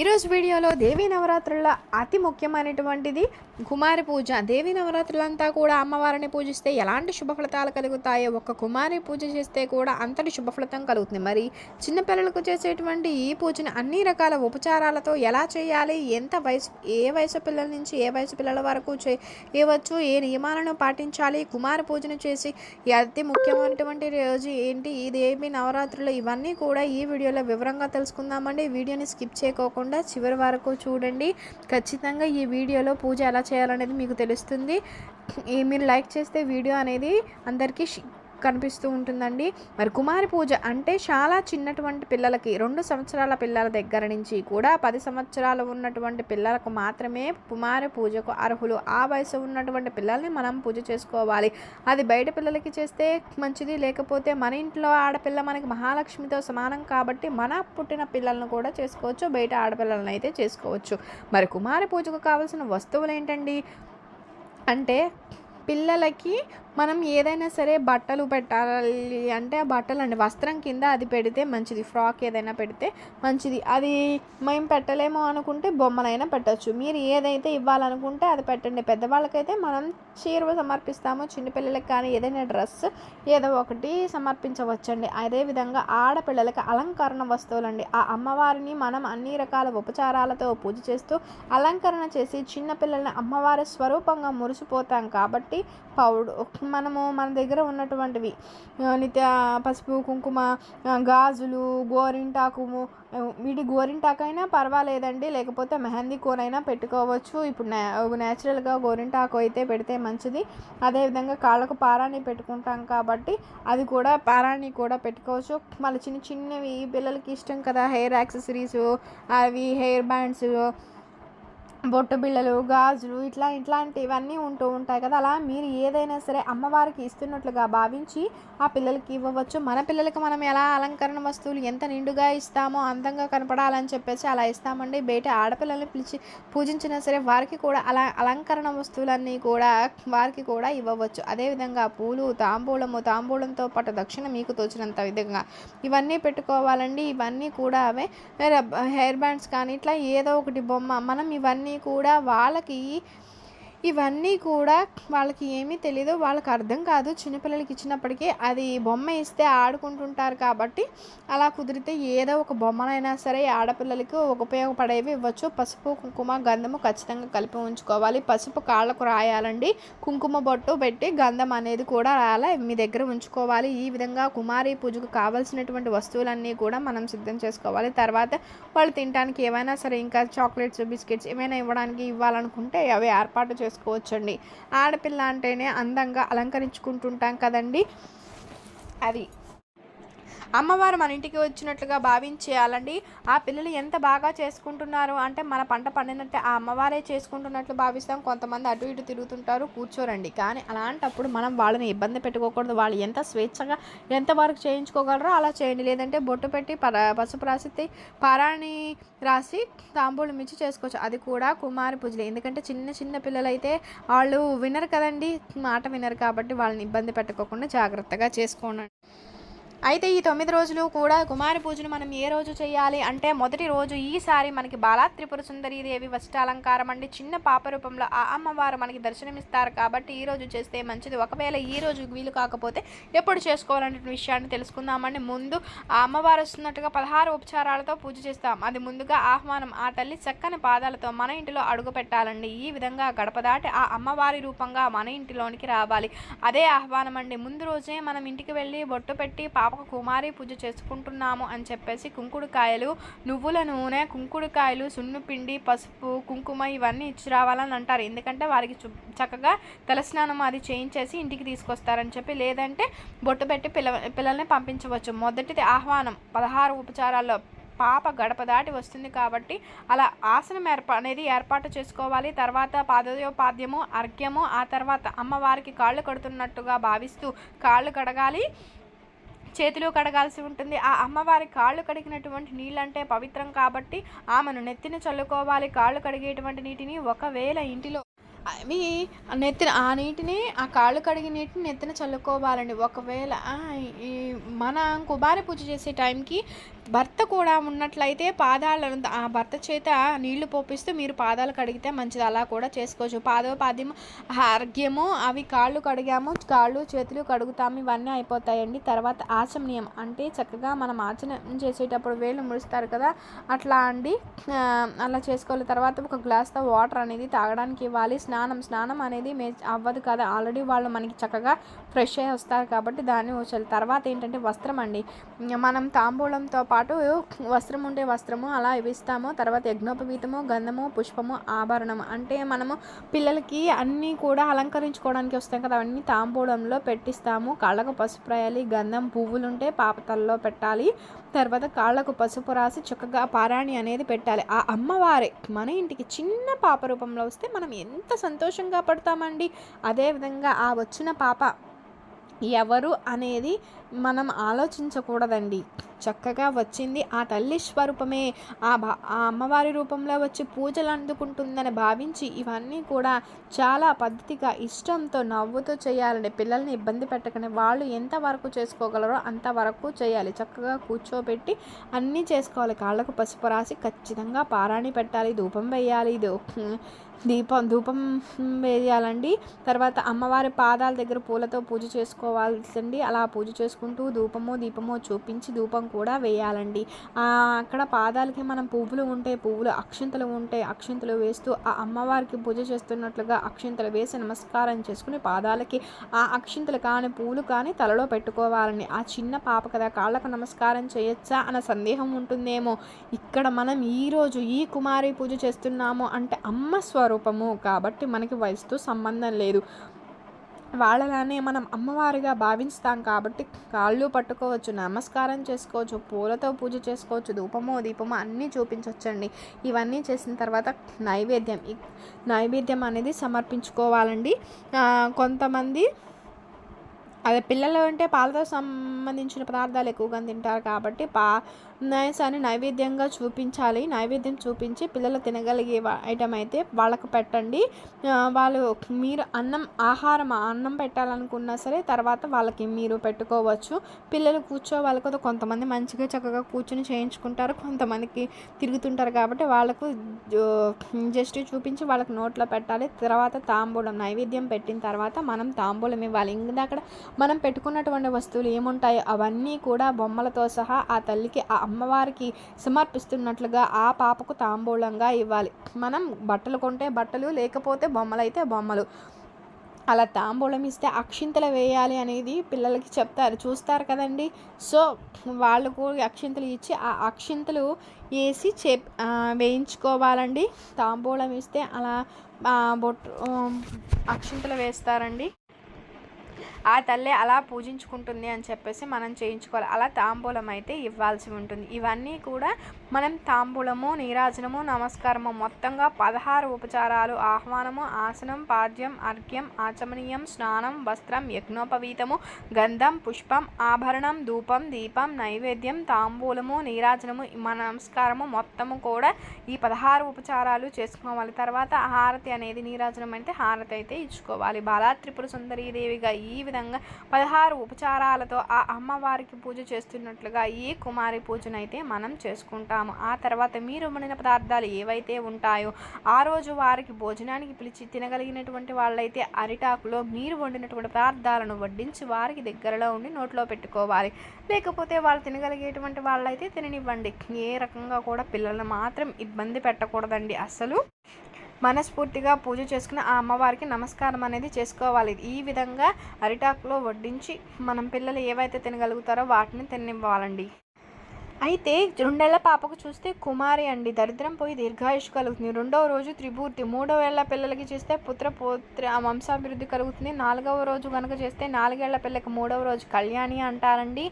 ఈరోజు వీడియోలో దేవీ నవరాత్రుల అతి ముఖ్యమైనటువంటిది కుమారి పూజ. దేవీ నవరాత్రులంతా కూడా అమ్మవారిని పూజిస్తే ఎలాంటి శుభఫలితాలు కలుగుతాయో ఒక్క కుమారి పూజ చేస్తే కూడా అంతటి శుభఫలితం కలుగుతుంది. మరి చిన్నపిల్లలకు చేసేటువంటి ఈ పూజను అన్ని రకాల ఉపచారాలతో ఎలా చేయాలి? ఎంత వయసు ఏ వయసు పిల్లల నుంచి ఏ వయసు పిల్లల వరకు చేయవచ్చు? ఏ నియమాలను పాటించాలి? కుమార పూజను చేసి అతి ముఖ్యమైనటువంటి రోజు ఏంటి? ఈ దేవి నవరాత్రులు ఇవన్నీ కూడా ఈ వీడియోలో వివరంగా తెలుసుకుందామండి. వీడియోని స్కిప్ చేయకోకుండా చివరి వరకు చూడండి. ఖచ్చితంగా ఈ వీడియోలో పూజ ఎలా చేయాలనేది మీకు తెలుస్తుంది. మీరు లైక్ చేస్తే వీడియో అనేది అందరికీ కనిపిస్తూ ఉంటుందండి. మరి కుమారి పూజ అంటే చాలా చిన్నటువంటి పిల్లలకి రెండు సంవత్సరాల పిల్లల దగ్గర నుంచి కూడా పది సంవత్సరాలు ఉన్నటువంటి పిల్లలకు మాత్రమే కుమారి పూజకు అర్హులు. ఆ వయసు ఉన్నటువంటి పిల్లల్ని మనం పూజ చేసుకోవాలి. అది బయట పిల్లలకి చేస్తే మంచిది లేకపోతే మన ఇంట్లో ఆడపిల్ల మనకి మహాలక్ష్మితో సమానం కాబట్టి మన పుట్టిన పిల్లలను కూడా చేసుకోవచ్చు బయట ఆడపిల్లలను అయితే చేసుకోవచ్చు. మరి కుమారి పూజకు కావాల్సిన వస్తువులు ఏంటండి? అంటే పిల్లలకి మనం ఏదైనా సరే బట్టలు పెట్టాలి అంటే ఆ బట్టలు అండి వస్త్రం కింద అది పెడితే మంచిది. ఫ్రాక్ ఏదైనా పెడితే మంచిది. అది మేము పెట్టలేము అనుకుంటే బొమ్మలైనా పెట్టచ్చు. మీరు ఏదైతే ఇవ్వాలనుకుంటే అది పెట్టండి. పెద్దవాళ్ళకైతే మనం చీర సమర్పిస్తాము. చిన్నపిల్లలకి కానీ ఏదైనా డ్రెస్ ఏదో ఒకటి సమర్పించవచ్చండి. అదేవిధంగా ఆడపిల్లలకి అలంకరణ వస్తువులండి. ఆ అమ్మవారిని మనం అన్ని రకాల ఉపచారాలతో పూజ చేస్తూ అలంకరణ చేసి చిన్నపిల్లల్ని అమ్మవారి స్వరూపంగా మురిసిపోతాం కాబట్టి పౌడు మనము మన దగ్గర ఉన్నటువంటివి. నిత్య పసుపు కుంకుమ గాజులు గోరింటాకు వీటి గోరింటాకు అయినా పర్వాలేదండి. లేకపోతే మెహందీ కోన్ పెట్టుకోవచ్చు. ఇప్పుడు నే న్యాచురల్గా గోరింటాకు అయితే పెడితే మంచిది. అదేవిధంగా కాళ్ళకు పారాణి పెట్టుకుంటాం కాబట్టి అది కూడా పారాని కూడా పెట్టుకోవచ్చు. మళ్ళీ చిన్న చిన్నవి పిల్లలకి ఇష్టం కదా హెయిర్ యాక్సెసరీస్ అవి హెయిర్ బ్యాండ్స్ బొట్టు బిళ్ళలు గాజులు ఇట్లా ఇట్లాంటివన్నీ ఉంటూ ఉంటాయి కదా. అలా మీరు ఏదైనా సరే అమ్మవారికి ఇస్తున్నట్లుగా భావించి ఆ పిల్లలకి ఇవ్వవచ్చు. మన పిల్లలకి మనం ఎలా అలంకరణ వస్తువులు ఎంత నిండుగా ఇస్తామో అందంగా కనపడాలని చెప్పేసి అలా ఇస్తామండి. బయట ఆడపిల్లల్ని పిలిచి పూజించినా సరే వారికి కూడా అలా అలంకరణ వస్తువులన్నీ కూడా వారికి కూడా ఇవ్వవచ్చు. అదేవిధంగా పూలు తాంబూలము తాంబూలంతో పాటు దక్షిణ మీకు తోచినంత విధంగా ఇవన్నీ పెట్టుకోవాలండి. ఇవన్నీ కూడా అవే హెయిర్ బ్యాండ్స్ కానీ ఇట్లా ఏదో ఒకటి బొమ్మ మనం ఇవన్నీ కూడా వాళ్ళకి ఇవన్నీ కూడా వాళ్ళకి ఏమీ తెలియదు వాళ్ళకి అర్థం కాదు. చిన్నపిల్లలకి ఇచ్చినప్పటికీ అది బొమ్మ ఇస్తే ఆడుకుంటుంటారు కాబట్టి అలా కుదిరితే ఏదో ఒక బొమ్మనైనా సరే ఆడపిల్లలకి ఉపయోగపడేవి ఇవ్వచ్చు. పసుపు కుంకుమ గంధము ఖచ్చితంగా కలిపి ఉంచుకోవాలి. పసుపు కాళ్ళకు రాయాలండి. కుంకుమ బొట్టు పెట్టి గంధం అనేది కూడా రాయాలి మీ దగ్గర ఉంచుకోవాలి. ఈ విధంగా కుమారి పూజకు కావాల్సినటువంటి వస్తువులన్నీ కూడా మనం సిద్ధం చేసుకోవాలి. తర్వాత వాళ్ళు తినడానికి ఏవైనా సరే ఇంకా చాక్లెట్స్ బిస్కెట్స్ ఏమైనా ఇవ్వడానికి ఇవ్వాలనుకుంటే అవి ఏర్పాటు చేసుకోవచ్చండి. ఆడపిల్ల అంటేనే అందంగా అలంకరించుకుంటుంటాం కదండి. అది అమ్మవారు మన ఇంటికి వచ్చినట్లుగా భావించేయాలండి. ఆ పిల్లలు ఎంత బాగా చేసుకుంటున్నారు అంటే మన పంట పండినట్టే ఆ అమ్మవారే చేసుకుంటున్నట్లు భావిస్తాం. కొంతమంది అటు ఇటు తిరుగుతుంటారు కూర్చోరండి. కానీ అలాంటప్పుడు మనం వాళ్ళని ఇబ్బంది పెట్టుకోకూడదు. వాళ్ళు ఎంత స్వేచ్ఛగా ఎంతవరకు చేయించుకోగలరో అలా చేయండి. లేదంటే బొట్టు పెట్టి పర పసుపు రాసి పారాణి రాసి తాంబూలం ఇచ్చి చేసుకోవచ్చు. అది కూడా కుమారి పూజలు. ఎందుకంటే చిన్న చిన్న పిల్లలైతే వాళ్ళు వినరు కదండి. మాట వినరు కాబట్టి వాళ్ళని ఇబ్బంది పెట్టుకోకుండా జాగ్రత్తగా చేసుకోండి. అయితే ఈ తొమ్మిది రోజులు కూడా కుమారి పూజను మనం ఏ రోజు చేయాలి అంటే మొదటి రోజు ఈసారి మనకి బాలా త్రిపుర సుందరీ దేవి వస్త్రాలంకారం అండి. చిన్న పాప రూపంలో ఆ అమ్మవారు మనకి దర్శనమిస్తారు కాబట్టి ఈ రోజు చేస్తే మంచిది. ఒకవేళ ఈ రోజు వీలు కాకపోతే ఎప్పుడు చేసుకోవాలనే విషయాన్ని తెలుసుకుందామండి. ముందు ఆ అమ్మవారు వస్తున్నట్టుగా పదహారు ఉపచారాలతో పూజ చేస్తాం. అది ముందుగా ఆహ్వానం ఆ తల్లి చక్కని పాదాలతో మన ఇంటిలో అడుగు పెట్టాలండి. ఈ విధంగా గడప దాటి ఆ అమ్మవారి రూపంగా మన ఇంటిలోనికి రావాలి. అదే ఆహ్వానం అండి. ముందు రోజే మనం ఇంటికి వెళ్ళి బొట్టు పెట్టి పాపకు కుమారి పూజ చేసుకుంటున్నాము అని చెప్పేసి కుంకుడుకాయలు నువ్వుల నూనె కుంకుడుకాయలు సున్నుపిండి పసుపు కుంకుమ ఇవన్నీ ఇచ్చి రావాలని అంటారు. ఎందుకంటే వారికి చు- చక్కగా తలస్నానం అది చేయించేసి ఇంటికి తీసుకొస్తారని చెప్పి లేదంటే బొట్టు పెట్టి పిల్ల పిల్లల్ని పంపించవచ్చు. మొదటిది ఆహ్వానం. పదహారు ఉపచారాల్లో పాప గడప దాటి వస్తుంది కాబట్టి అలా ఆసనం ఏర్పా అనేది ఏర్పాటు చేసుకోవాలి. తర్వాత పాదయోపాద్యము అర్ఘ్యము ఆ తర్వాత అమ్మవారికి కాళ్ళు కడుతున్నట్టుగా భావిస్తూ కాళ్ళు కడగాలి. చేతులు కడగాల్సి ఉంటుంది. ఆ అమ్మవారి కాళ్ళు కడిగినటువంటి నీళ్ళంటే పవిత్రం కాబట్టి ఆమెను నెత్తిన చల్లుకోవాలి. కాళ్ళు కడిగేటువంటి నీటిని ఒకవేళ ఇంటిలో అవి నెత్తిన ఆ నీటిని ఆ కాళ్ళు కడిగిన నీటిని నెత్తిన చల్లుకోవాలండి. ఒకవేళ ఈ మన కుమారి పూజ చేసే టైంకి భర్త కూడా ఉన్నట్లయితే పాదాలను ఆ భర్త చేత నీళ్ళు పోపిస్తూ మీరు పాదాలు కడిగితే మంచిది. అలా కూడా చేసుకోవచ్చు. పాదవ పాద్యం ఆరోగ్యము అవి కాళ్ళు కడిగాము కాళ్ళు చేతులు కడుగుతాము ఇవన్నీ అయిపోతాయండి. తర్వాత ఆచమనీయం. అంటే చక్కగా మనం ఆచరణ చేసేటప్పుడు వేళ్ళు ముడుస్తారు కదా అట్లా అండి. అలా చేసుకోవాలి. తర్వాత ఒక గ్లాస్తో వాటర్ అనేది తాగడానికి ఇవ్వాలి. స్నానం స్నానం స్నానం అనేది మే అవ్వదు కదా. ఆల్రెడీ వాళ్ళు మనకి చక్కగా ఫ్రెష్ అయ్యి వస్తారు కాబట్టి దాన్ని ఉంచాలి తర్వాత ఏంటంటే వస్త్రం అండి. మనం తాంబూలంతో పాటు వస్త్రం ఉంటే వస్త్రము అలా ఇస్తాము తర్వాత యజ్ఞోపవీతము గంధము పుష్పము ఆభరణం అంటే మనము పిల్లలకి అన్నీ కూడా అలంకరించుకోవడానికి వస్తాయి కదా. అవన్నీ తాంబూలంలో పెట్టిస్తాము. కాళ్ళకు పసుపు రాయాలి గంధం పువ్వులు ఉంటే పాపతల్లో పెట్టాలి. తర్వాత కాళ్ళకు పసుపు రాసి చక్కగా పారాణి అనేది పెట్టాలి. ఆ అమ్మవారే మన ఇంటికి చిన్న పాప రూపంలో వస్తే మనం ఎంత సంతోషంగా పడతామండి. అదేవిధంగా ఆ వచ్చిన పాప ఎవరు అనేది మనం ఆలోచించకూడదండి. చక్కగా వచ్చింది ఆ తల్లి స్వరూపమే. ఆ భా ఆ అమ్మవారి రూపంలో వచ్చి పూజలు అందుకుంటుందని భావించి ఇవన్నీ కూడా చాలా పద్ధతిగా ఇష్టంతో నవ్వుతూ చేయాలండి. పిల్లల్ని ఇబ్బంది పెట్టకనే వాళ్ళు ఎంతవరకు చేసుకోగలరో అంతవరకు చేయాలి. చక్కగా కూర్చోబెట్టి అన్నీ చేసుకోవాలి. కాళ్ళకు పసుపు రాసి ఖచ్చితంగా పారాణి పెట్టాలి ధూపం వేయాలి ఇది దీపం ధూపం వేయాలండి. తర్వాత అమ్మవారి పాదాల దగ్గర పూలతో పూజ చేసుకోవాల్సింది అలా పూజ చేసుకో చేసుకుంటూ ధూపము దీపము చూపించి ధూపం కూడా వేయాలండి. అక్కడ పాదాలకి మనం పువ్వులు ఉంటే పువ్వులు అక్షింతలు ఉంటే అక్షింతలు వేస్తూ ఆ అమ్మవారికి పూజ చేస్తున్నట్లుగా అక్షింతలు వేసి నమస్కారం చేసుకుని పాదాలకి ఆ అక్షింతలు కానీ పూలు కానీ తలలో పెట్టుకోవాలని ఆ చిన్న పాప కదా కాళ్ళకు నమస్కారం చేయొచ్చా అన్న సందేహం ఉంటుందేమో. ఇక్కడ మనం ఈరోజు ఈ కుమారి పూజ చేస్తున్నాము అంటే అమ్మ స్వరూపము. కాబట్టి మనకి వయసుతో సంబంధం లేదు. వాళ్ళలానే మనం అమ్మవారిగా భావిస్తాం కాబట్టి కాళ్ళు పట్టుకోవచ్చు నమస్కారం చేసుకోవచ్చు పూలతో పూజ చేసుకోవచ్చు ధూపమో దీపమో అన్నీ చూపించవచ్చండి ఇవన్నీ చేసిన తర్వాత నైవేద్యం. నైవేద్యం అనేది సమర్పించుకోవాలండి. కొంతమంది అదే పిల్లలు అంటే పాలతో సంబంధించిన పదార్థాలు ఎక్కువగా తింటారు కాబట్టి పా నైసాన్ని నైవేద్యంగా చూపించాలి. నైవేద్యం చూపించి పిల్లలు తినగలిగే ఐటమ్ అయితే వాళ్ళకు పెట్టండి. వాళ్ళు మీరు అన్నం ఆహారం అన్నం పెట్టాలనుకున్నా సరే తర్వాత వాళ్ళకి మీరు పెట్టుకోవచ్చు. పిల్లలు కూర్చో వాళ్ళకు కొంతమంది మంచిగా చక్కగా కూర్చొని చేయించుకుంటారు. కొంతమందికి తిరుగుతుంటారు కాబట్టి వాళ్ళకు జస్ట్ చూపించి వాళ్ళకి నోట్లో పెట్టాలి. తర్వాత తాంబూలం నైవేద్యం పెట్టిన తర్వాత మనం తాంబూలం ఇవ్వాలి. ఇంకా అక్కడ మనం పెట్టుకున్నటువంటి వస్తువులు ఏముంటాయో అవన్నీ కూడా బొమ్మలతో సహా ఆ తల్లికి ఆ అమ్మవారికి సమర్పిస్తున్నట్లుగా ఆ పాపకు తాంబూలంగా ఇవ్వాలి. మనం బట్టలు కొంటే బట్టలు లేకపోతే బొమ్మలైతే బొమ్మలు. అలా తాంబూలం ఇస్తే అక్షింతలు వేయాలి అనేది పిల్లలకి చెప్తారు. చూస్తారు కదండి? సో వాళ్ళు కూడా అక్షింతలు ఇచ్చి ఆ అక్షింతలు వేసి చే వేయించుకోవాలండి. తాంబూలం ఇస్తే అలా బొట్టు అక్షింతలు వేస్తారండి. ఆ తల్లి అలా పూజించుకుంటుంది అని చెప్పేసి మనం చేయించుకోవాలి. అలా తాంబూలం అయితే ఇవ్వాల్సి ఉంటుంది. ఇవన్నీ కూడా మనం తాంబూలము నీరాజనము నమస్కారము మొత్తంగా పదహారు ఉపచారాలు. ఆహ్వానము ఆసనం పాద్యం అర్ఘ్యం ఆచమనీయం స్నానం వస్త్రం యజ్ఞోపవీతము గంధం పుష్పం ఆభరణం ధూపం దీపం నైవేద్యం తాంబూలము నీరాజనము మన నమస్కారము మొత్తము కూడా ఈ పదహారు ఉపచారాలు చేసుకోవాలి. తర్వాత హారతి అనేది నీరాజనం అంటే హారతి అయితే ఇచ్చుకోవాలి. బాలా త్రిపుర సుందరీదేవిగా ఈ విధంగా పదహారు ఉపచారాలతో ఆ అమ్మవారికి పూజ చేస్తున్నట్లుగా ఈ కుమారి పూజనైతే మనం చేసుకుంటాము. ఆ తర్వాత మీరు వండిన పదార్థాలు ఏవైతే ఉంటాయో ఆ రోజు వారికి భోజనానికి పిలిచి తినగలిగినటువంటి వాళ్ళైతే అరిటాకులో మీరు వండినటువంటి పదార్థాలను వడ్డించి వారికి దగ్గరలో ఉండి నోట్లో పెట్టుకోవాలి. లేకపోతే వాళ్ళు తినగలిగేటువంటి వాళ్ళైతే తిననివ్వండి. ఏ రకంగా కూడా పిల్లల్ని మాత్రం ఇబ్బంది పెట్టకూడదండి. అసలు మనస్ఫూర్తిగా పూజ చేసుకుని ఆ అమ్మవారికి నమస్కారం అనేది చేసుకోవాలి. ఈ విధంగా అరిటాకులో వడ్డించి మనం పిల్లలు ఏవైతే తినగలుగుతారో వాటిని తినివ్వాలండి. అయితే రెండేళ్ళ పాపకు చూస్తే కుమారి అండి. దరిద్రం పోయి దీర్ఘాయుష్ కలుగుతుంది. రెండవ రోజు త్రిభూర్తి. మూడవ ఏళ్ళ పిల్లలకి చేస్తే పుత్ర పుత్ర వంశాభివృద్ధి కలుగుతుంది. నాలుగవ రోజు కనుక చేస్తే నాలుగేళ్ళ పిల్లకి మూడవ రోజు కళ్యాణి అంటారండి.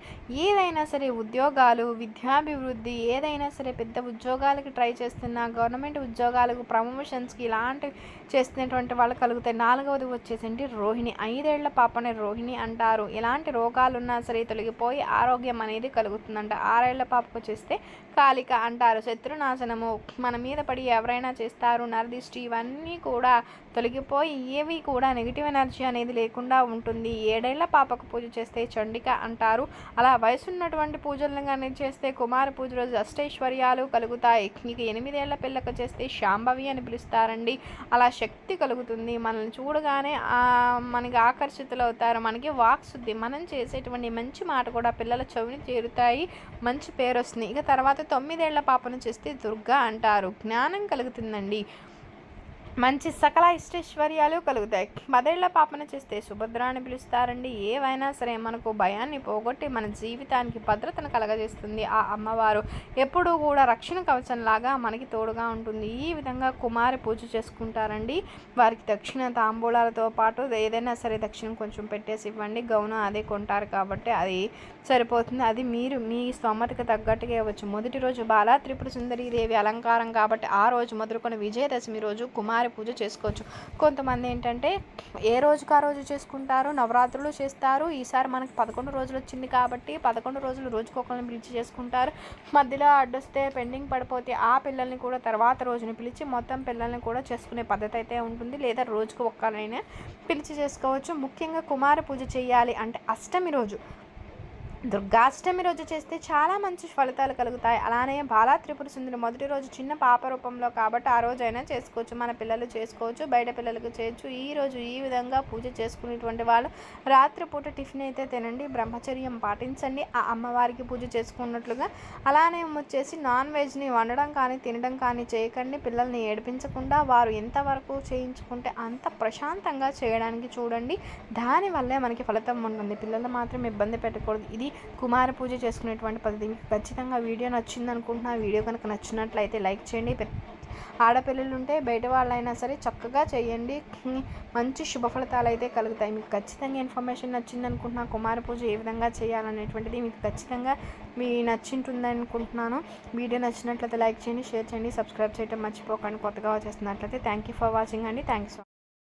ఏదైనా సరే ఉద్యోగాలు విద్యాభివృద్ధి ఏదైనా సరే పెద్ద ఉద్యోగాలకి ట్రై చేస్తున్న గవర్నమెంట్ ఉద్యోగాలకు ప్రమోషన్స్కి ఇలాంటివి చేస్తున్నటువంటి వాళ్ళు కలుగుతాయి. నాలుగవది వచ్చేసండి రోహిణి. ఐదేళ్ళ పాపనే రోహిణి అంటారు. ఎలాంటి రోగాలు ఉన్నా సరే తొలగిపోయి ఆరోగ్యం అనేది కలుగుతుందంట. ఆరేళ్ళ పాపకు చేస్తే కాలిక అంటారు. శత్రునాశనము మన మీద పడి ఎవరైనా చేస్తారు. నరదిష్టి ఇవన్నీ కూడా తొలగిపోయి ఏవి కూడా నెగిటివ్ ఎనర్జీ అనేది లేకుండా ఉంటుంది. ఏడేళ్ళ పాపకు పూజ చేస్తే చండిక అంటారు. అలా వయసున్నటువంటి పూజలను కానీ చేస్తే కుమార పూజ రోజు అష్టైశ్వర్యాలు కలుగుతాయి. ఇక ఎనిమిదేళ్ళ పిల్లకు చేస్తే శాంభవి అని పిలుస్తారండి. అలా శక్తి కలుగుతుంది. మనల్ని చూడగానే మనకి ఆకర్షితులు అవుతారు. మనకి వాక్ శుద్ధి మనం చేసేటువంటి మంచి మాట కూడా పిల్లల చెవిని చేరుతాయి. మంచి పేరు పేరు వస్తుంది ఇక తర్వాత తొమ్మిదేళ్ళ పాపను చేస్తే దుర్గా అంటారు. జ్ఞానం కలుగుతుందండి. మంచి సకల ఇష్టైశ్వర్యాలు కలుగుతాయి. పదేళ్ళ పాపన చేస్తే సుభద్ర అని పిలుస్తారండి. ఏవైనా సరే మనకు భయాన్ని పోగొట్టి మన జీవితానికి భద్రతను కలగజేస్తుంది ఆ అమ్మవారు. ఎప్పుడూ కూడా రక్షణ కవచంలాగా మనకి తోడుగా ఉంటుంది. ఈ విధంగా కుమారి పూజ చేసుకుంటారండి. వారికి దక్షిణ తాంబూలాలతో పాటు ఏదైనా సరే దక్షిణం కొంచెం పెట్టేసి ఇవ్వండి. గౌనం అదే కొంటారు కాబట్టి అది సరిపోతుంది. అది మీరు మీ స్తోమతకు తగ్గట్టుగా ఇవ్వచ్చు. మొదటి రోజు బాలా త్రిపుర సుందరి దేవి అలంకారం కాబట్టి ఆ రోజు మొదలుకొని విజయదశమి రోజు కుమారి పూజ చేసుకోవచ్చు. కొంతమంది ఏంటంటే ఏ రోజుకు ఆ రోజు చేసుకుంటారు? నవరాత్రులు చేస్తారు. ఈసారి మనకి పదకొండు రోజులు వచ్చింది కాబట్టి పదకొండు రోజులు రోజుకొకరిని పిలిచి చేసుకుంటారు. మధ్యలో అడ్డొస్తే పెండింగ్ పడిపోతే ఆ పిల్లల్ని కూడా తర్వాత రోజుని పిలిచి మొత్తం పిల్లల్ని కూడా చేసుకునే పద్ధతి అయితే ఉంటుంది. లేదా రోజుకు ఒక్కరైనా పిలిచి చేసుకోవచ్చు. ముఖ్యంగా కుమార పూజ చేయాలి అంటే అష్టమి రోజు. దుర్గాష్టమి రోజు చేస్తే చాలా మంచి ఫలితాలు కలుగుతాయి. అలానే బాలా త్రిపుర సుందరి మొదటి రోజు చిన్న పాప రూపంలో కాబట్టి ఆ రోజు అయినా చేసుకోవచ్చు. మన పిల్లలు చేసుకోవచ్చు బయట పిల్లలకు చేయొచ్చు. ఈ రోజు ఈ విధంగా పూజ చేసుకునేటువంటి వాళ్ళు రాత్రిపూట టిఫిన్ అయితే తినండి బ్రహ్మచర్యం పాటించండి. ఆ అమ్మవారికి పూజ చేసుకున్నట్లుగా అలానే వచ్చేసి నాన్ వెజ్ని వండడం కానీ తినడం కానీ చేయకండి. పిల్లల్ని ఏడిపించకుండా వారు ఎంతవరకు చేయించుకుంటే అంత ప్రశాంతంగా చేయడానికి చూడండి. దానివల్లే మనకి ఫలితం ఉంటుంది. పిల్లలు మాత్రం ఇబ్బంది పెట్టకూడదు. ఇది కుమార పూజ చేసుకునేటువంటి పద్ధతి. మీకు ఖచ్చితంగా వీడియో నచ్చింది అనుకుంటున్నా వీడియో కనుక నచ్చినట్లయితే లైక్ చేయండి. ఆడపిల్లలు ఉంటే బయట వాళ్ళైనా సరే చక్కగా చేయండి. మంచి శుభ ఫలితాలు అయితే కలుగుతాయి. మీకు ఖచ్చితంగా ఇన్ఫర్మేషన్ నచ్చింది అనుకుంటున్నా కుమార పూజ ఏ విధంగా చేయాలనేటువంటిది మీకు ఖచ్చితంగా మీ నచ్చింటుంది అనుకుంటున్నాను వీడియో నచ్చినట్లయితే లైక్ చేయండి షేర్ చేయండి సబ్స్క్రైబ్ చేయడం మర్చిపోకండి. కొత్తగా వచ్చేస్తున్నట్లయితే థ్యాంక్ యూ ఫర్ వాచింగ్ అండి. థ్యాంక్స్